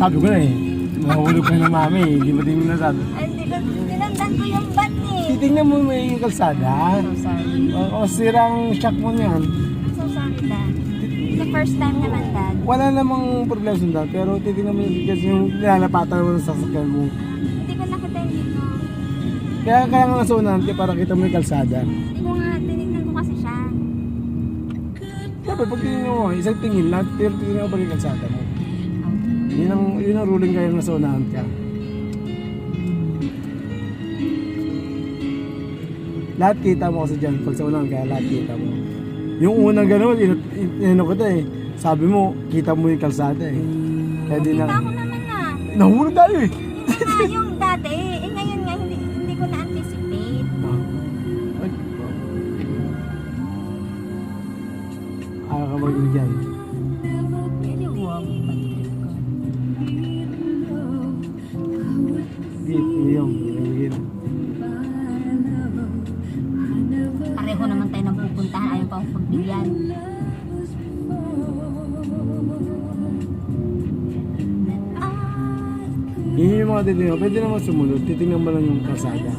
Sabi ko na eh. Mahulog ka na mami. Hindi mo din nasabi. Ay, hindi ko, sinundan ko yung van eh. Titingnan mo may kalsada. So sorry. O, o sirang shock mo niyan. So sorry, Dad. The first time naman, Dad. Wala namang problema sundan. Pero titingnan mo yung kasi yung nilalapatan mo sa sasakyan mo. Hindi ko nakita yung dito. Kaya kaya nga nasunan kaya para kita mo yung kalsada. Hindi ko nga, tinignan ko kasi siya. Dapat pag tingin mo, isang tingin lang, pero tingin mo pa yung kalsada mo. Yun ang, yun ang ruling kayo na saunahan ka. Lahat kita mo kasi dyan, pag saunahan ka, lahat kita mo. Yung unang gano'n, in- in- ko eh. Sabi mo, kita mo yung kalsada eh. Kaya di Kita na, ko naman na. nahulog tayo eh. Yun nga yung dati. Eh, ngayon nga, hindi, hindi ko na-anticipate. Ay, Ayaw ka mag dyan. Hindi, wow. Di, yung, yung, Pareho naman tayo ng pupuntahan. Ayaw pa akong pagbigyan. Yun yung mga titingnan. Pwede naman sumunod. Titingnan mo lang yung kalsada.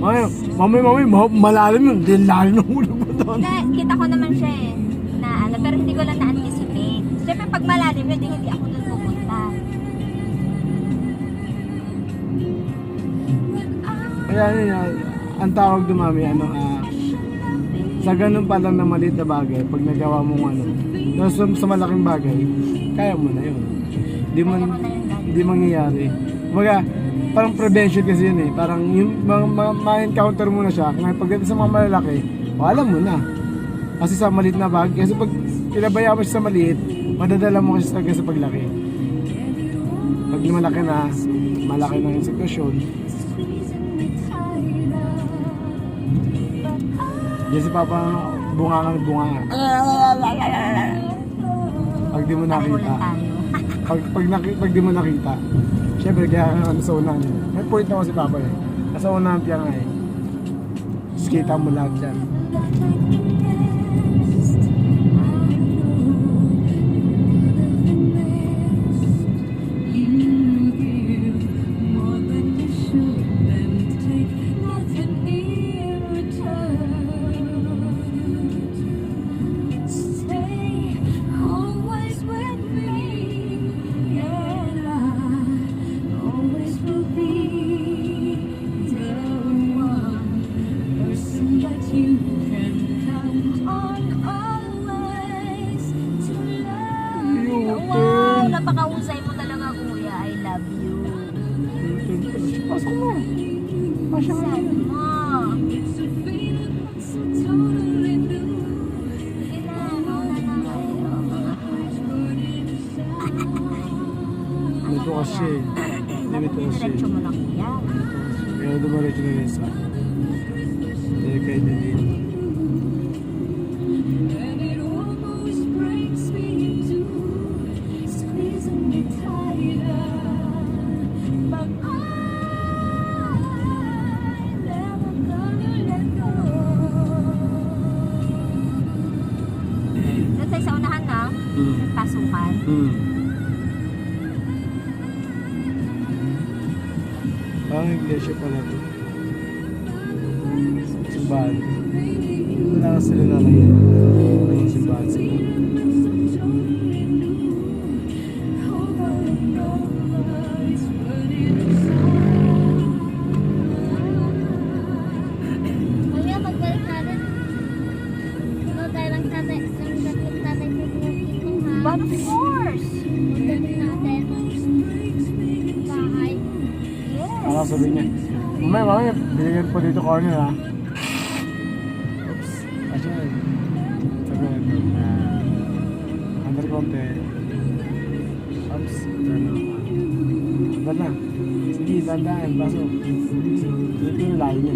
Mamaya, mamaya, mamaya, ma- malalim yun. Di lalim ng ulo mo doon. Hindi, kita ko naman siya eh. Na ano, pero hindi ko lang na-anticipate. Siyempre pag malalim yun, di hindi ako Kaya yun, ang tawag dumami, ano, ah, sa ganun pa lang na maliit na bagay, pag nagawa mo ano, sa, sa malaking bagay, kaya mo na yun. Di man, Kaya di mangyayari. Kumbaga, parang prevention kasi yun eh. Parang yung mga, mga, ma-encounter mo na siya. Ngayon pagdating sa mga malalaki, o alam mo na. Kasi sa maliit na bagay, kasi pag pinabayaan mo siya sa maliit, madadala mo kasi talaga sa paglaki. Pag malaki na, malaki na yung sitwasyon, Diyan si Papa, bunga ng bunga. Pag di mo nakita, pag, pag, naki, pag di mo nakita, syempre kaya ka nasa unahan. May point naman si Papa eh. Nasa unahan piya nga eh. Tapos kita mo lahat yan. Diretso mo na kuya. Kaya dumaretso na rin sa. Dahil kayo din dito. Doon sa unahan na. Hmm. Pasukan. Hmm. Parang iglesia pala to. Simbahan. Wala ka sila nalayan. May simbahan sila. Kuya, pagbalik natin. baka sabihin niya. Mamaya, mamaya, binigyan po dito corner ha. Oops. Asya eh. Saglit. Under konti. Oops. Iba na. Sige, dandaan. Baso. Dito yung layo niya.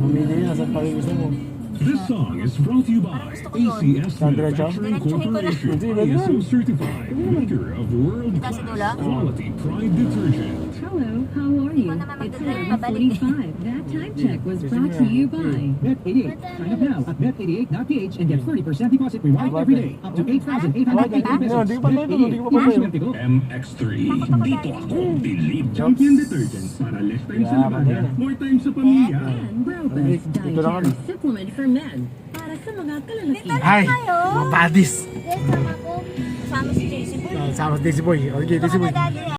Mamili yun, nasa pagkagusto mo. This song is brought to you by ACS Sandra Chow? Manufacturing Diretsuhin ko na. Corporation, Hindi, wag ISO certified, maker of world Ito sa dulo? quality pride detergent. Hello, how are you? It's magdadrive, babalik eh. 9:45. That time check was brought to you by Bet88. Sign up now at bet88.ph and get 30% deposit reward every day. Up to 8,880 pesos. di ko pa tayo, di ko pa pa Swerte ko. MX3, dito ako, believe champion detergent para less time sa Yeah, labada, more time sa pamilya. and Brobus Ito lang Dietary Supplement for Men para sa mga kalalakihan. Ay! Mga badis! Guys, sama ko. Kasama si JC Boy. Sama si Daisy Boy. Okay, Daisy Boy.